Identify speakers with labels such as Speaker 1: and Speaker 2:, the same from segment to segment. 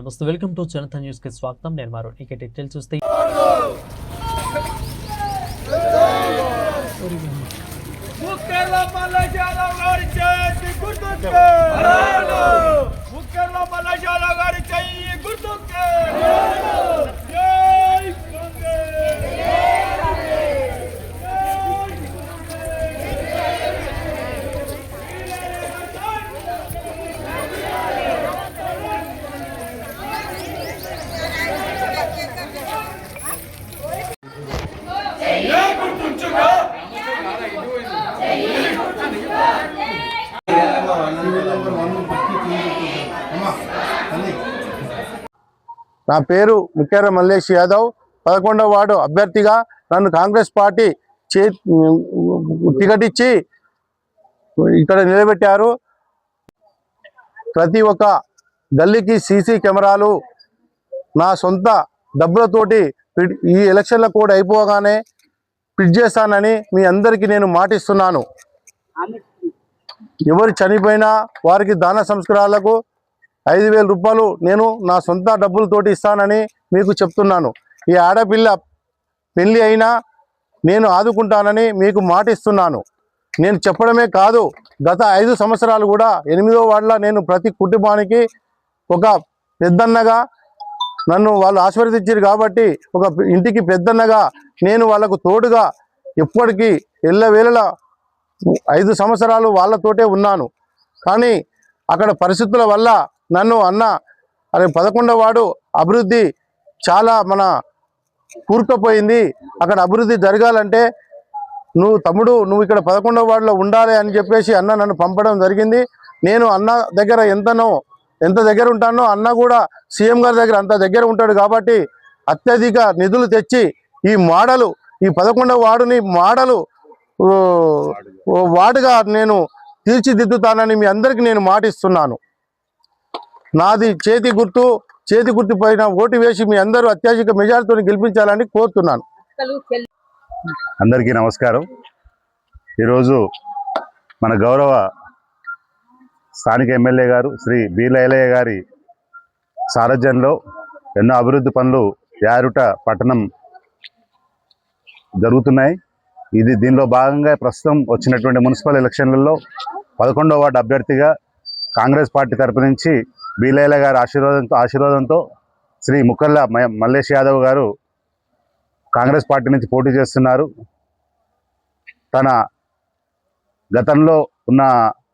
Speaker 1: నమస్తే welcome to Janata న్యూస్కి స్వాగతం. నేను మరో ఇక డీటెయిల్ చూస్తే
Speaker 2: ముఖ్యంలో మల్లశాల గారి చెయ్యి గుర్తుకే జై కాంగ్రెస్
Speaker 3: నా పేరు ముఖ్యార మల్లేష్ యాదవ్. పదకొండవ వార్డు అభ్యర్థిగా నన్ను కాంగ్రెస్ పార్టీ చే టికెట్ ఇచ్చి ఇక్కడ నిలబెట్టారు. ప్రతి ఒక్క గల్లీకి సీసీ కెమెరాలు నా సొంత డబ్బులతోటి ఈ ఎలక్షన్ల కూడా అయిపోగానే ఫిట్ చేస్తానని మీ అందరికీ నేను మాటిస్తున్నాను. ఎవరు చనిపోయినా వారికి దాన సంస్కారాలకు ఐదు వేల రూపాయలు నేను నా సొంత డబ్బులతోటి ఇస్తానని మీకు చెప్తున్నాను. ఈ ఆడపిల్ల పెళ్ళి అయినా నేను ఆదుకుంటానని మీకు మాటిస్తున్నాను. నేను చెప్పడమే కాదు గత ఐదు సంవత్సరాలు కూడా ఎనిమిదో వాడల నేను ప్రతి కుటుంబానికి ఒక పెద్దన్నగా నన్ను వాళ్ళు ఆశీర్వదించారు కాబట్టి ఒక ఇంటికి పెద్దన్నగా నేను వాళ్ళకు తోడుగా ఎప్పటికీ ఎల్లవేళలా ఐదు సంవత్సరాలు వాళ్ళతోటే ఉన్నాను. కానీ అక్కడ పరిస్థితుల వల్ల నన్ను అన్న అనే పదకొండవ వాడు అభివృద్ధి చాలా మన కూరుకుపోయింది. అక్కడ అభివృద్ధి జరగాలంటే నువ్వు తమ్ముడు నువ్వు ఇక్కడ పదకొండవ వార్డులో ఉండాలి అని చెప్పేసి అన్న నన్ను పంపడం జరిగింది. నేను అన్న దగ్గర ఎంతనో ఎంత దగ్గర ఉంటానో అన్న కూడా సీఎం గారి దగ్గర అంత దగ్గర ఉంటాడు కాబట్టి అత్యధిక నిధులు తెచ్చి ఈ మాడలు ఈ పదకొండవ వార్డుని మాడలు ఓ, వార్డుగా నేను తీర్చిదిద్దుతానని మీ అందరికీ నేను మాటిస్తున్నాను. నాది చేతి గుర్తు చేతి గుర్తు పైన ఓటు వేసి మీ అందరూ అత్యధిక మెజార్టీతో గెలిపించాలని కోరుతున్నాను.
Speaker 4: అందరికీ నమస్కారం. ఈరోజు మన గౌరవ స్థానిక ఎమ్మెల్యే గారు శ్రీ బీలైలయ్య గారి సారథ్యంలో ఎన్నో అభివృద్ధి పనులు యారుట పట్టణం జరుగుతున్నాయి. ఇది దీనిలో భాగంగా ప్రస్తుతం వచ్చినటువంటి మున్సిపల్ ఎలక్షన్లలో పదకొండవ వార్డు అభ్యర్థిగా కాంగ్రెస్ పార్టీ తరపు నుంచి బీలైల గారి ఆశీర్వాదంతో ఆశీర్వాదంతో శ్రీ ముక్కల్ల మల్లేష్ యాదవ్ గారు కాంగ్రెస్ పార్టీ నుంచి పోటీ చేస్తున్నారు. తన గతంలో ఉన్న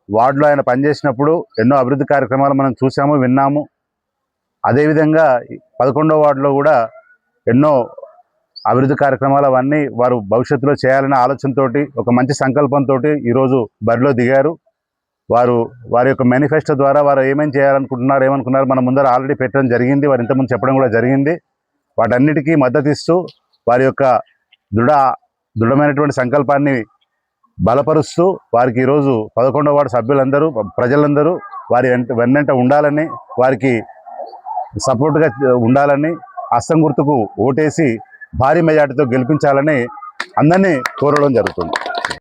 Speaker 4: వార్డులో ఆయన పనిచేసినప్పుడు ఎన్నో అభివృద్ధి కార్యక్రమాలు మనం చూసాము విన్నాము. అదేవిధంగా పదకొండో పదకొండవ వార్డులో కూడా ఎన్నో అభివృద్ధి కార్యక్రమాలు అవన్నీ వారు భవిష్యత్తులో చేయాలనే ఆలోచనతోటి ఒక మంచి సంకల్పంతో ఈరోజు బరిలో దిగారు. వారు వారి యొక్క మేనిఫెస్టో ద్వారా వారు ఏమేమి చేయాలనుకుంటున్నారు ఏమనుకున్నారు మన ముందర ఆల్రెడీ పెట్టడం జరిగింది వారు ఇంతకుముందు చెప్పడం కూడా జరిగింది. వాటన్నిటికీ మద్దతు ఇస్తూ వారి యొక్క దృఢ దృఢమైనటువంటి సంకల్పాన్ని బలపరుస్తూ వారికి ఈరోజు పదకొండవ వార్డు సభ్యులందరూ ప్రజలందరూ వారి వెంట వెన్నంట ఉండాలని వారికి సపోర్ట్గా ఉండాలని అస్సం గుర్తుకు ఓటేసి భారీ మెజార్టీతో గెలిపించాలని అందరినీ కోరడం జరుగుతుంది.